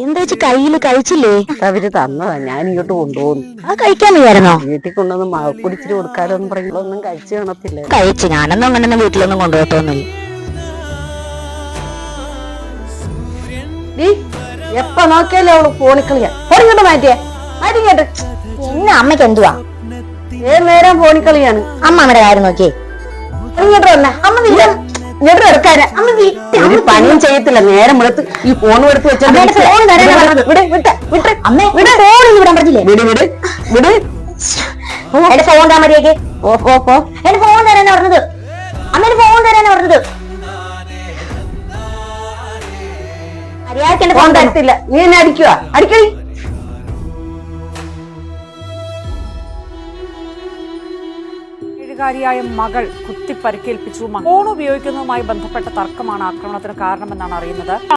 ചേച്ചി കയ്യിൽ കഴിച്ചില്ലേ? അവർ തന്നതാ. ഞാൻ ഇങ്ങോട്ട് കൊണ്ടുപോകുന്നു ആ കഴിക്കാൻ വയ്യായിരുന്നോ? വീട്ടിൽ കൊണ്ടുവന്ന് മാവ് കുടിച്ചിട്ട് കൊടുക്കാലോ എന്ന് പറയുമ്പോഴൊന്നും കഴിച്ചു കാണത്തില്ല. കഴിച്ചു ഞാനൊന്നും അങ്ങനെയൊന്നും വീട്ടിലൊന്നും കൊണ്ടുപോകത്തൊന്നുമില്ല. നീ എപ്പ നോക്കിയാലും അവൾ ഫോണിൽ കളിയാ. ഫോണിങ്ങോട്ട് മാറ്റിയേ. മാറ്റിങ്ങോട്ട് പിന്നെ അമ്മയ്ക്ക് എന്തുവാ? ഏത് നേരം ഫോണിൽ കളിയാണ്? അമ്മമ്മയുടെ കാര്യം നോക്കിയേ. ഇങ്ങോട്ട് വന്നേ. അമ്മ നില്ല ഇങ്ങോട്ട് എടുക്കാന് അമ്മ നീ- ഒരു പണിയും ചെയ്യത്തില്ല. നേരം വെളുത്ത് ഈ ഫോൺ എടുത്ത് വെച്ചാൽ ഫോൺ തരാനാ പറഞ്ഞത്. വിട് വിട്ട് വിട്ട് അമ്മേ ഇവിടെ ഫോൺ വിടാൻ പറഞ്ഞില്ലേ വിട് വിട് വിട്. എന്റെ ഫോൺ താ മതിയേക്ക്. ഓ പോ പോ. എന്റെ ഫോൺ തരാനാ പറഞ്ഞത്. അമ്മേന്റെ ഫോൺ തരാനാ പറഞ്ഞത്. മര്യാദയ്ക്ക് എന്റെ ഫോൺ തരത്തില്ല. നീ എന്നെ അടിക്കുവാ. അടിക്കടി. ഏഴുകാരിയായ മകൾ കുത്തി പരിക്കേൽപ്പിച്ചു ഫോൺ ഉപയോഗിക്കുന്നതുമായി ബന്ധപ്പെട്ട തർക്കമാണ് ആക്രമണത്തിന് കാരണമെന്നാണ് അറിയുന്നത്.